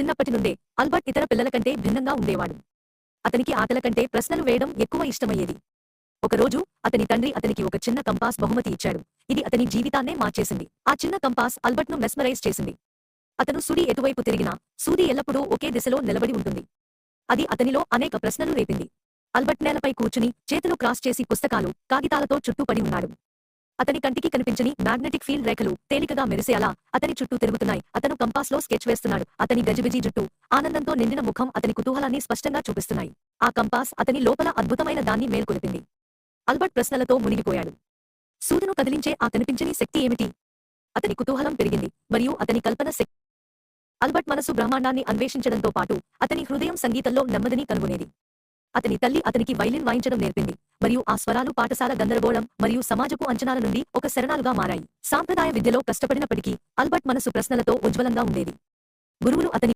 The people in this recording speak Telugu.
చిన్నప్పటి నుండే అల్బర్ట్ ఇతర పిల్లల కంటే భిన్నంగా ఉండేవాడు. అతనికి ఆటల కంటే ప్రశ్నలు వేయడం ఎక్కువ ఇష్టమయ్యేది. ఒకరోజు అతని తండ్రి అతనికి ఒక చిన్న కంపాస్ బహుమతి ఇచ్చాడు. ఇది అతని జీవితాన్నే మార్చేసింది. ఆ చిన్న కంపాస్ అల్బర్ట్ను మెస్మరైజ్ చేసింది. అతను సుడి ఎటువైపు తిరిగినా సూది ఎల్లప్పుడూ ఒకే దిశలో నిలబడి ఉంటుంది. అది అతనిలో అనేక ప్రశ్నలు రేపింది. అల్బర్ట్ నేలపై కూర్చుని చేతులు క్రాస్ చేసి పుస్తకాలు కాగితాలతో చుట్టూపడి ఉన్నాడు. అతని కంటికి కనిపించని మ్యాగ్నెటిక్ ఫీల్డ్ రేఖలు తేలికగా మెరిసేలా అతని చుట్టూ తిరుగుతున్నాయి. అతను కంపాస్లో స్కెచ్ వేస్తున్నాడు. అతని గజిబిజి జుట్టు ఆనందంతో నిండిన ముఖం అతని కుతూహలాన్ని స్పష్టంగా చూపిస్తున్నాయి. ఆ కంపాస్ అతని లోపల అద్భుతమైన దాన్ని మేల్కొలిపింది అల్బర్ట్ ప్రశ్నలతో మునిగిపోయాడు. సూదును కదిలించే ఆ కనిపించని శక్తి ఏమిటి? అతని కుతూహలం పెరిగింది మరియు అతని కల్పన శక్తి. అల్బర్ట్ మనసు బ్రహ్మాండాన్ని అన్వేషించడంతో పాటు అతని హృదయం సంగీతంలో నెమ్మదిని కనుగొనేది. అతని తల్లి అతనికి వైలిన్ వాయించడం నేర్పింది. మరియు ఆ స్వరాలు పాఠశాల గందరగోళం మరియు సమాజపు అంచనాల నుండి ఒక శరణాలుగా మారాయి. సాంప్రదాయ విద్యలో కష్టపడినప్పటికీ అల్బర్ట్ మనసు ప్రశ్నలతో ఉజ్వలంగా ఉండేది. గురువులు అతని